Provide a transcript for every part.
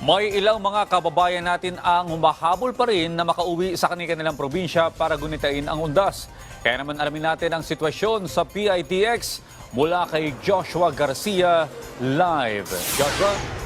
May ilang mga kababayan natin ang humahabol pa rin na makauwi sa kanilang probinsya para gunitain ang undas. Kaya naman alamin natin ang sitwasyon sa PITX mula kay Joshua Garcia live. Joshua?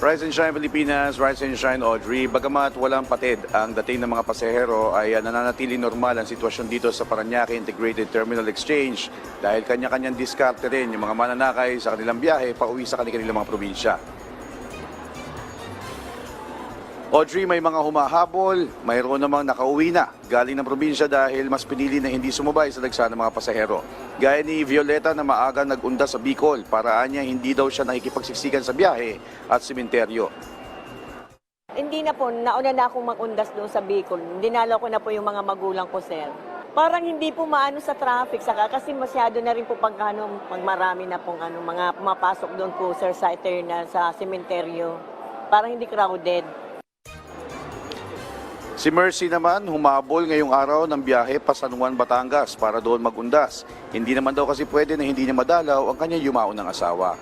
Rise and Shine Pilipinas, Rise and Shine Audrey. Bagamat walang patid ang dating ng mga pasahero ay uh, nananatili normal ang sitwasyon dito sa Paranaque Integrated Terminal Exchange dahil kanya-kanyang diskarte rin yung mga mananakay sa kanilang biyahe pauwi sa kanilang mga probinsya. Audrey, may mga humahabol, mayroon namang nakauwi na galing ng probinsya dahil mas pinili na hindi sumabay sa dagsa ng mga pasahero. Gaya ni Violeta na maaga nag-unda sa Bicol, paraan niya hindi daw siya nakikipagsiksikan sa biyahe at simenteryo. Hindi na po, nauna na akong magundas doon sa Bicol. Dinala ko na po yung mga magulang ko, sir. Parang hindi po maano sa traffic, saka kasi masyado na rin po pag ano, magmarami na pong ano, mga pumapasok doon po, sir, sa eternal, sa sementeryo. Parang hindi crowded. Si Mercy naman humabol ngayong araw ng biyahe pa San Juan, Batangas para doon magundas. Hindi naman daw kasi pwede na hindi niya madalaw ang kanyang yumaon ng asawa.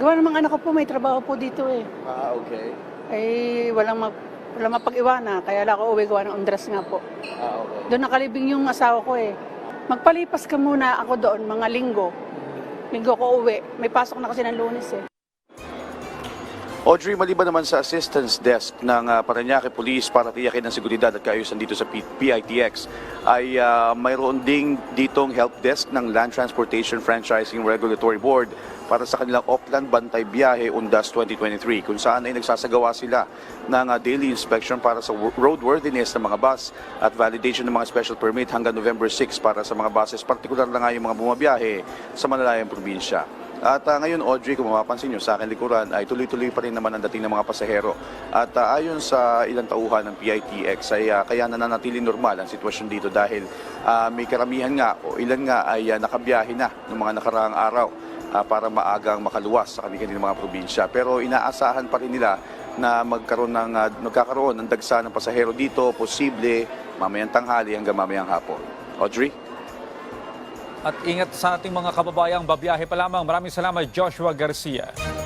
Gawa ng mga anak ko po, may trabaho po dito eh. Ah, okay. Eh, walang, mag, walang mapag-iwana, kaya lang ako uwi gawa ng undras nga po. Ah, okay. Doon nakalibing yung asawa ko eh. Magpalipas ka muna ako doon, mga linggo. Linggo ko uwi. May pasok na kasi ng lunes eh. Audrey, maliban naman sa assistance desk ng uh, Paranaque Police para tiyakin ang seguridad at kaayusan dito sa PITX, ay ah, mayroon ding ditong help desk ng Land Transportation Franchising Regulatory Board para sa kanilang Opland Bantay Biyahe Undas 2023 kung saan ay nagsasagawa sila ng ah, daily inspection para sa wo- roadworthiness ng mga bus at validation ng mga special permit hanggang November 6 para sa mga buses, partikular na nga yung mga bumabiyahe sa malalayang probinsya. At ah, ngayon, Audrey, kung mapapansin nyo sa akin likuran, ay tuloy-tuloy pa rin naman ang dating ng mga pasahero. At ah, ayon sa ilang tauhan ng PITX, ay ah, kaya nananatili normal ang sitwasyon dito dahil ah, may karamihan nga o ilan nga ay ah, nakabiyahe na ng mga nakaraang araw ah, para maagang makaluwas sa kanilang mga probinsya. Pero inaasahan pa rin nila na magkaroon ng, ah, magkakaroon ng dagsa ng pasahero dito, posible mamayang tanghali hanggang mamayang hapon. Audrey? At ingat sa ating mga kababayang babiyahe pa lamang. Maraming salamat Joshua Garcia.